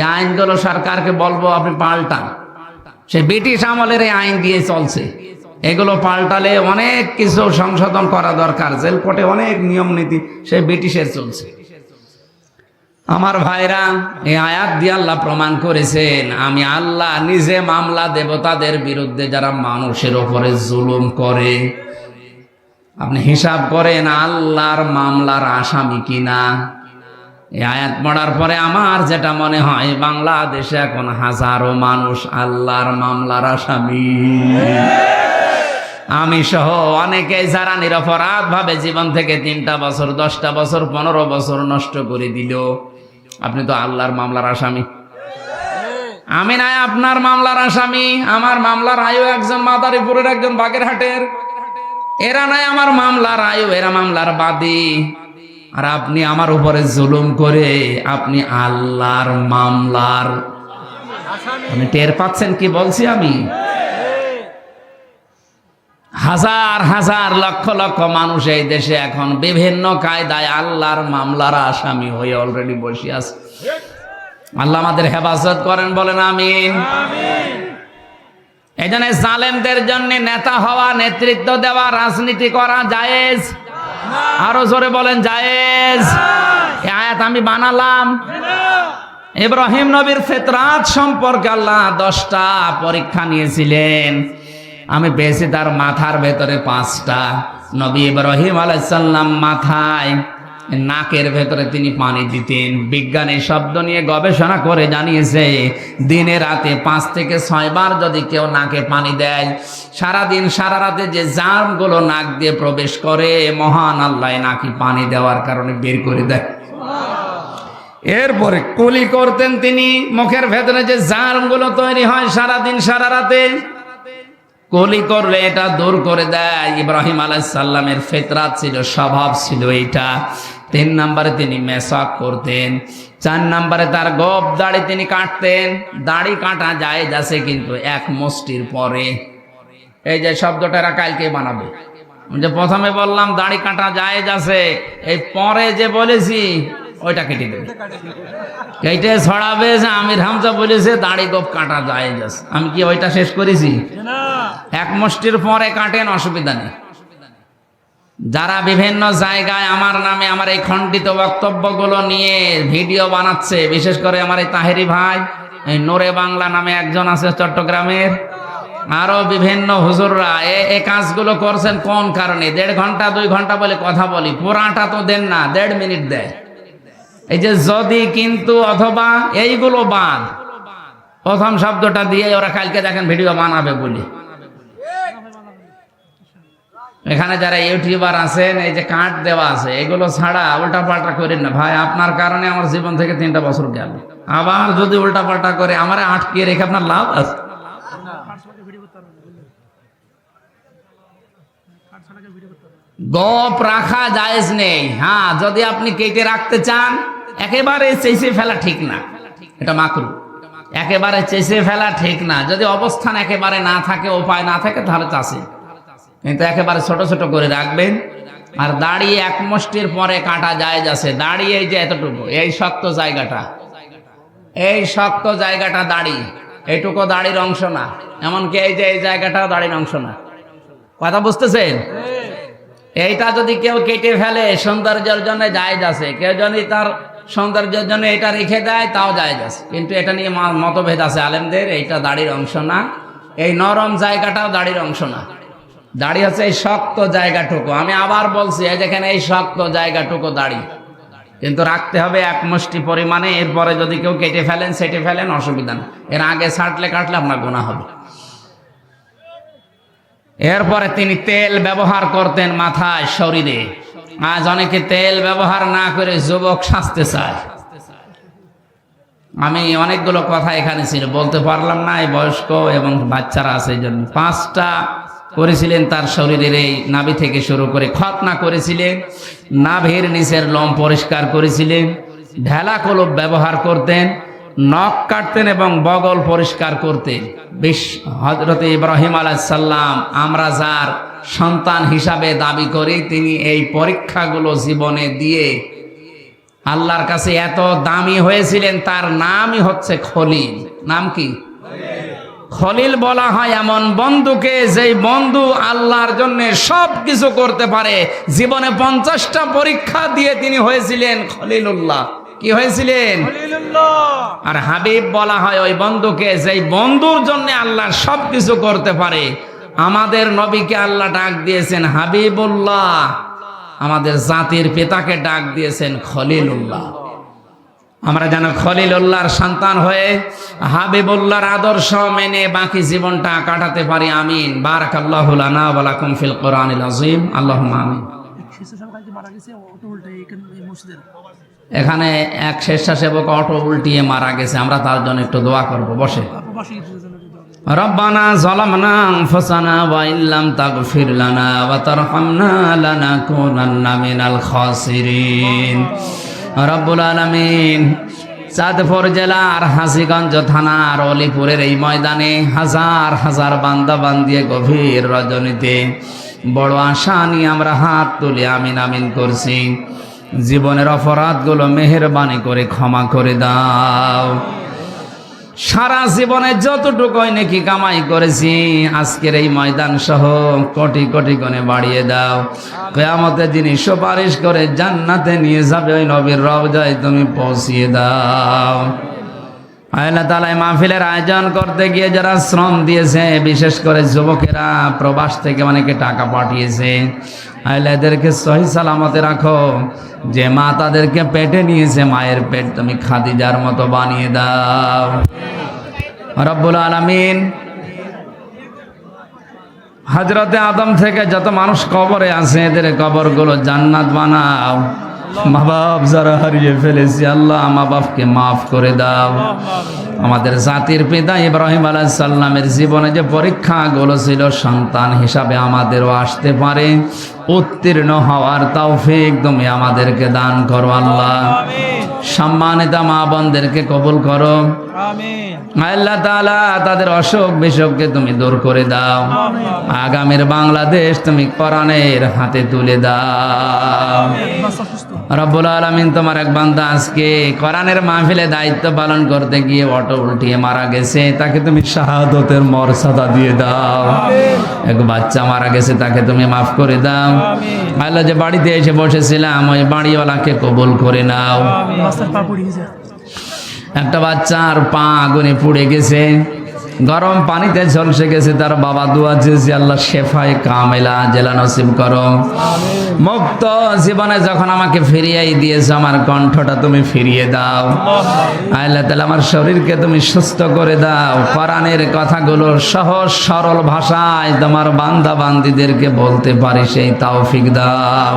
এই আইনগুলো সরকারকে বলব, আপনি পাল্টান। সে ব্রিটিশ আমলের এই আইন দিয়ে চলছে। এগুলো পাল্টালে অনেক কিছু সংশোধন করা দরকার। জেল কোর্টে অনেক নিয়ম নীতি সে ব্রিটিশের চলছে। আমার ভাইরা, এই আয়াত দিয়ে আল্লাহ প্রমাণ করেছেন, আমি আল্লাহ নিজে মামলা দেব তাদের বিরুদ্ধে যারা মানুষের ওপরে জুলুম করে। আপনি হিসাব করেন আল্লাহর মামলার আসামি কিনা? এই আয়াত পড়ার পরে আমার যেটা মনে হয়, বাংলাদেশে এখন হাজারো মানুষ আল্লাহর মামলার আসামি। আমি সহ অনেকে যারা নিরপরাধ ভাবে জীবন থেকে তিনটা বছর, দশটা বছর, পনেরো বছর নষ্ট করে দিল। আপনি তো আল্লাহর মামলার আসামি। আমি নাই আপনার মামলার আসামি, আমার মামলার আয়ু একজন মাদারীপুরের, একজন বাগেরহাটের। এরা নাই আমার মামলার আয়ু, এরা মামলার বাদী। আর আপনি আমার উপরে জুলুম করে আপনি আল্লাহর মামলার আপনি টের পাচ্ছেন কি বলছি আমি? হাজার হাজার লক্ষ লক্ষ মানুষ এই দেশে এখন বিভিন্ন কায়দায় আল্লাহর মামলার আসামি হয়ে অলরেডি বসে আছে। আল্লাহ আমাদের হেফাজত করেন, বলেন আমিন। এই জন্য জালেমদের জন্য নেতা হওয়া, নেতৃত্ব দেওয়া, রাজনীতি করা জায়েজ। আরও জোরে বলেন, জায়েজ। আয়াত আমি বানালাম। ইব্রাহিম নবীর ফেতরাত সম্পর্কে আল্লাহ দশটা পরীক্ষা নিয়েছিলেন। আমি পেয়েছি তার মাথার ভেতরে পাঁচটা। নবী ইব্রাহিম আলাইসাল্লাম মাথায় নাকের ভেতরে তিনি পানি দিতেন। বিজ্ঞানী শব্দ নিয়ে গবেষণা করে জানিয়েছে, দিনে রাতে পাঁচ থেকে ছয়বার যদি কেউ নাকে পানি দেয়, সারাদিন, সারা রাতে যে জামগুলো নাক দিয়ে প্রবেশ করে, মহান আল্লাহ নাকি পানি দেওয়ার কারণে বের করে দেয়। এরপরে কুলি করতেন তিনি, মুখের ভেতরে যে জামগুলো তৈরি হয় সারাদিন, সারা রাতে। কলি করলে এটা দূর করে দেয়। ইব্রাহিম আলাইসাল্লামের ফেতরাত ছিল, স্বভাব ছিল এইটা। তিন নম্বরে তিনি মেসাক করতেন চার নম্বরে তার গপ দাড়ি তিনি কাটতেন। দাড়ি কাটা যায় যাচ্ছে কিন্তু এক মুষ্টির পরে। এই যে শব্দটা এরা কালকে বানাবে। যে প্রথমে বললাম দাড়ি কাটা যায় যাচ্ছে। এই পরে যে বলেছি ওইটা কেটে দেবে। কেটে ছড়াবে যে আমির হামজা বলেছে দাড়ি গোপ কাটা যায় যাচ্ছে। আমি কি ওইটা শেষ করেছি? এক মুষ্টির পরে কাটেন অসুবিধা নেই। যারা বিভিন্ন জায়গায় আমার নামে আমার এই খণ্ডিত বক্তব্যগুলো নিয়ে ভিডিও বানাচ্ছে, বিশেষ করে আমার এই তাহেরি ভাই, এই নোরে বাংলা নামে একজন আছে চট্টগ্রামের, আরও বিভিন্ন হুজুররা, এ কাজগুলো করছেন কোন কারণে? দেড় ঘণ্টা, দুই ঘণ্টা বলে কথা বলি, পুরাটা তো দেন না, দেড় মিনিট দেয়। এই যে যদি কিন্তু অথবা এইগুলো বাদ, প্রথম শব্দটা দিয়ে ওরা কালকে দেখেন ভিডিও বানাবে বলি। এখানে যারা ইউটিউবার আছেন, এই যে কাঠ দেওয়া আছে, এগুলো ছাড়া উল্টা পাল্টা করেন না। ভাই, আপনার কারণে আমার জীবন থেকে তিনটা বছর গেল। আবার যদি উল্টা পাল্টা করে, আমার আটকে রেখে আপনার লাভ আছে? গপ রাখা জায়েজ নেই। হ্যাঁ যদি আপনি কেটে রাখতে চান, একেবারে চেঁচে ফেলা ঠিক না। এটা মাকরু। একেবারে চেঁচে ফেলা ঠিক না। যদি অবস্থান একেবারে না থাকে, উপায় না থাকে, তাহলে চাষে কিন্তু একেবারে ছোট ছোট করে রাখবেন। আর দাড়ি এক মুষ্টির পরে কাটা যায় যাচ্ছে দাঁড়িয়ে এই যে এতটুকু, এই শক্ত জায়গাটা। এই শক্ত জায়গাটা দাড়ি। এইটুকু দাড়ির অংশ না। এমনকি এই যে এই জায়গাটাও দাড়ির অংশ না। কথা বুঝতেছেন? এইটা যদি কেউ কেটে ফেলে, সৌন্দর্যের জন্য জায়জ আছে। কেউ যদি তার সৌন্দর্যের জন্য এটা রেখে দেয়, তাও জায়জ আছে। কিন্তু এটা নিয়ে মতভেদ আছে। আলেমদের, এইটা দাড়ির অংশ না। এই নরম জায়গাটাও দাড়ির অংশ না। দাড়ি হচ্ছে এই শক্ত জায়গাটুকু। আমি আবার বলছি, এই যেখানে এই শক্ত জায়গাটুকু দাড়ি। কিন্তু রাখতে হবে এক মুষ্টি পরিমাণে, এরপরে যদি কেউ কেটে ফেলেন, সেটে ফেলেন, অসুবিধা না। এর আগে ছাটলে কাটলে আপনার গোনা হবে। এরপরে তিনি তেল ব্যবহার করতেন মাথায় শরীরে। আজ অনেকে তেল ব্যবহার না করে যুবক সাজতে চায়। আমি অনেকগুলো কথা এখানে ছিল, বলতে পারলাম না, এই বয়স্ক এবং বাচ্চারা আছে এই জন্য। পাঁচটা করেছিলেন তার শরীরের এই নাভি থেকে শুরু করে খতনা করেছিলেন, নাভির নিচের লোম পরিষ্কার করেছিলেন, ঢেলা কলব ব্যবহার করতেন, নখ কাটতেন এবং বগল পরিষ্কার করতেন। বিশ হজরত ইব্রাহিম আলাইসাল্লাম আমরা যার সন্তান হিসাবে দাবি করি তিনি এই পরীক্ষাগুলো জীবনে দিয়ে আল্লাহর কাছে এত দামি হয়েছিলেন, তার নামই হচ্ছে খলিল। নাম কি? খলিল বলা হয় এমন বন্ধুকে যেই বন্ধু আল্লাহর জন্য সব কিছু করতে পারে। জীবনে পঞ্চাশটা পরীক্ষা দিয়ে তিনি হয়েছিলেন খলিলুল্লাহ। কি হয়েছিলেন? আর হাবিব বলা হয় ওই বন্ধুকে যেই বন্ধুর জন্য আল্লাহ সব কিছু করতে পারে। আমাদের নবীকে আল্লাহ ডাক দিয়েছেন হাবিবুল্লাহ। আমাদের জাতির পিতাকে ডাক দিয়েছেন খলিলুল্লাহ। আমরা যেন খলিলুল্লাহর সন্তান হয়ে হাবিবুল্লাহর আদর্শ মেনে বাকি জীবনটা কাটাতে পারি, আমিন। বারাক আল্লাহুল আনাবালাকুম ফিল আল্লাহ আমিন। এখানে এক স্বেচ্ছাসেবক অটো উল্টিয়ে মারা গেছে, আমরা তার জন্য একটু দোয়া করব, বসে। রব্বানা ফসানা ওয়া ইল্লাম তাগফির লানা ওয়া তারহামনা মিনাল খাসিরিন। রব্বুল আলমিন চাঁদপুর জেলার হাসিগঞ্জ থানার অলিপুরের এই ময়দানে হাজার হাজার বান্দা বান্দিয়ে গভীর রজনীতে বড় আশা নিয়ে আমরা হাত তুলে আমিন আমিন করছি। জীবনের অপরাধগুলো মেহরবানি করে ক্ষমা করে দাও। সারা জীবনে যতটুকু নাকি কামাই করেছি, আজকের এই ময়দান সহ কোটি কোটি গণে বাড়িয়ে দাও। কেয়ামতে যিনি সুপারিশ করে জান্নাতে নিয়ে যাবে ওই নবীর রবজায় তুমি পৌঁছিয়ে দাও। আল্লাহ তালা মাহফিলের আয়োজন করতে গিয়ে যারা শ্রম দিয়েছে, বিশেষ করে যুবকেরা প্রবাস থেকে অনেকে টাকা পাঠিয়েছে, আল্লাহ এদেরকে সহি সালামতে রাখো। যে মা তাদেরকে পেটে নিয়েছে, মায়ের পেট তুমি খাদিজার মতো বানিয়ে দাও। রব্বুল আলামিন হজরতে আদম থেকে যত মানুষ কবরে আছে, এদের কবরগুলো জান্নাত বানাও। মা বাপ যারা হারিয়ে ফেলেছি, আল্লাহ মা বাপকে মাফ করে দাও। আমাদের জাতির পিতা ইব্রাহিম আলাইসাল্লামের জীবনে যে পরীক্ষাগুলো ছিল, সন্তান হিসাবে আমাদেরও আসতে পারে। উত্তীর্ণ হওয়ার তৌফিক তুমি আমাদেরকে দান করো আল্লাহ। সম্মানিত মা বোনদেরকে কবুল করো। আল্লাহ তাআলা তাদের অসুখ বিসুখকে তুমি দূর করে দাও। আগামীর বাংলাদেশ তুমি কোরআনের হাতে তুলে দাও। রব্বুল আলমিন তোমার এক বান্দা আজকে কোরআনের মাহফিলে দায়িত্ব পালন করতে গিয়ে অটো উল্টিয়ে মারা গেছে। তাকে তুমি শাহাদতের মর্যাদা দিয়ে দাও। এক বাচ্চা মারা গেছে তাকে তুমি মাফ করে দাও। আল্লাহ যে বাড়িতে এসে বসেছিলাম ওই বাড়িওয়ালাকে কবুল করে নাও। একটা বাচ্চার পা আগুনে পুড়ে গেছে। গরম পানিতে ঝলসে গেছে তার বাবা। দোয়া চেয়েছে আল্লাহ শেফায় কামেলা জেলা নসিব করো। মুক্ত জীবনে যখন আমাকে ফিরিয়েই দিয়েছ আমার কণ্ঠটা তুমি ফিরিয়ে দাও। আল্লাহ। তাহলে আমার শরীরকে তুমি সুস্থ করে দাও। কোরআনের কথাগুলো সহজ সরল ভাষায় তোমার বান্দা বান্দিদেরকে বলতে পারি সেই তাওফিক দাও।